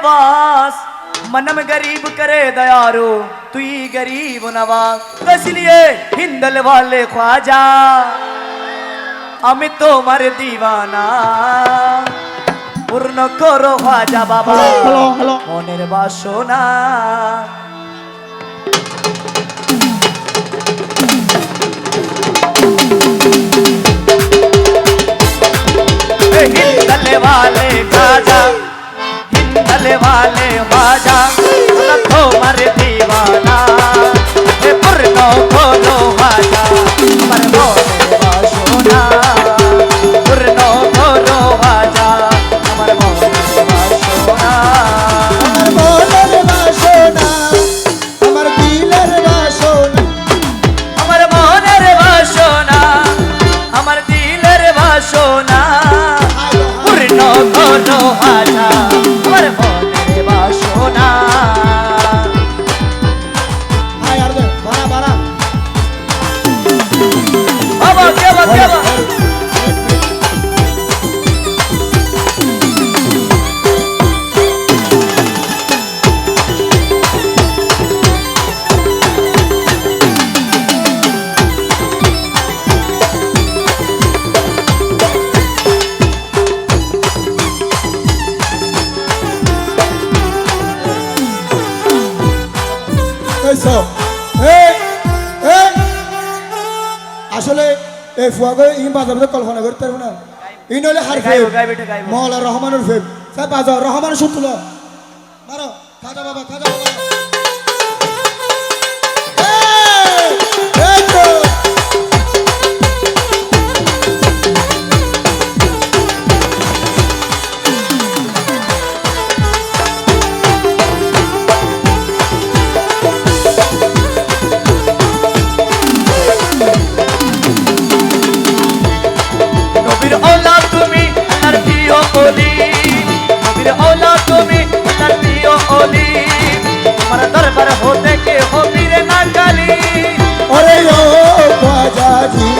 नवास। मनम गरीब करे दयारो तू ही गरीब नवास। तो इसलिए हिंदल वाले ख्वाजा अमित तो मर दीवाना পূর্ণ করো খাজা বাবা মনের বাসনা वाले ख्वाजा। भले वाले बाजा नथो मर दीवाना हे पुरनो खोलो बाजा पर मोरे बासोना पुरनो खोलो बाजा अमर मोरे बासोना अमर मोरे बासोना अमर दिलर बासोना अमर मोरे बासोना अमर दिलर बासोना এই আসলে এই ফুয়াকে ই বাজাবে কল্পনা করতে পারব না। ই নইলে হার ফেব মহলা রহমানের ফেব স্যার বাজাও রহমান সুতুল মারো খাজা বাবা খাজা বাবা। তুমি তার প্রিয় অলি। তোমার দরবার হতে কে হবি রে না কালি ওরে ও বাজাজি।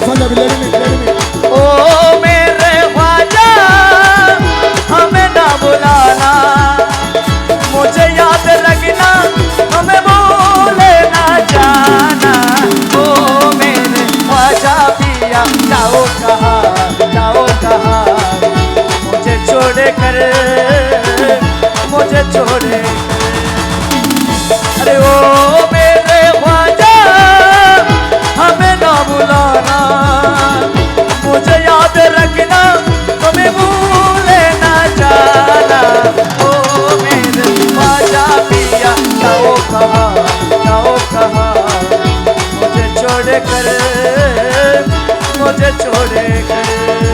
Talebilerini मुझे छोड़े